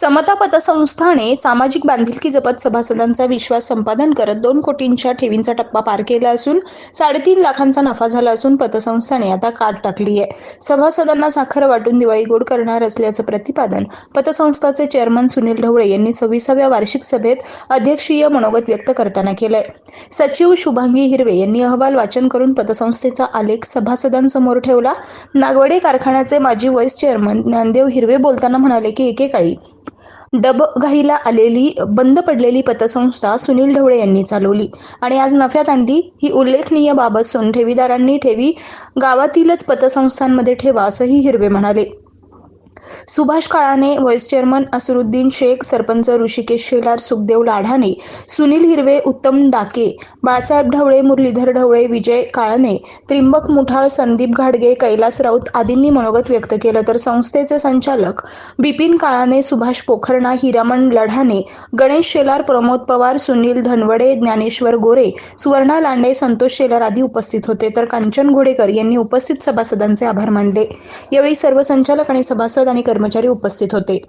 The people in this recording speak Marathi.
समता पतसंस्थाने सामाजिक बांधिलकी जपत सभासदांचा विश्वास संपादन करत दोन कोटींच्या ठेवींचा टप्पा पार केला असून साडेतीन लाखांचा नफा झाला असून पतसंस्थाने आता काट टाकली आहे. सभासदांना साखर वाटून दिवाळी गोड करणार असल्याचं प्रतिपादन पतसंस्थाचे चेअरमन सुनील ढवळे यांनी सव्वीसाव्या वार्षिक सभेत अध्यक्षीय मनोगत व्यक्त करताना केलंय. सचिव शुभांगी हिरवे यांनी अहवाल वाचन करून पतसंस्थेचा आलेख सभासदांसमोर ठेवला. नागवडे कारखान्याचे माजी व्हाईस चेअरमन ज्ञानदेव हिरवे बोलताना म्हणाले की एकेकाळी डबघाईला आलेली बंद पडलेली पतसंस्था सुनील ढवळे यांनी चालवली. आणि आज नफ्यात आणली ही उल्लेखनीय बाब असून ठेवीदारांनी ठेवी गावातीलच पतसंस्थांमध्ये ठेवा असंही हिरवे म्हणाले. सुभाष काळाने व्हाईस चेअरमन असरुद्दीन शेख सरपंच ऋषिकेश शेलार सुखदेव लाढाणे सुनील हिरवे उत्तम डाके बाळासाहेब ढवळे मुरलीधर ढवळे विजय काळाने त्रिंबक मुठाळ संदीप घाडगे कैलास राऊत आदींनी मनोगत व्यक्त केलं. तर संस्थेचे संचालक बिपिन काळाने सुभाष पोखरणा हिरामण लढाणे गणेश शेलार प्रमोद पवार सुनील धनवडे ज्ञानेश्वर गोरे सुवर्णा लांडे संतोष शेलार आदी उपस्थित होते. तर कांचन घोडेकर यांनी उपस्थित सभासदांचे आभार मानले. यावेळी सर्व संचालक आणि सभासद आणि कर्मचारी उपस्थित होते.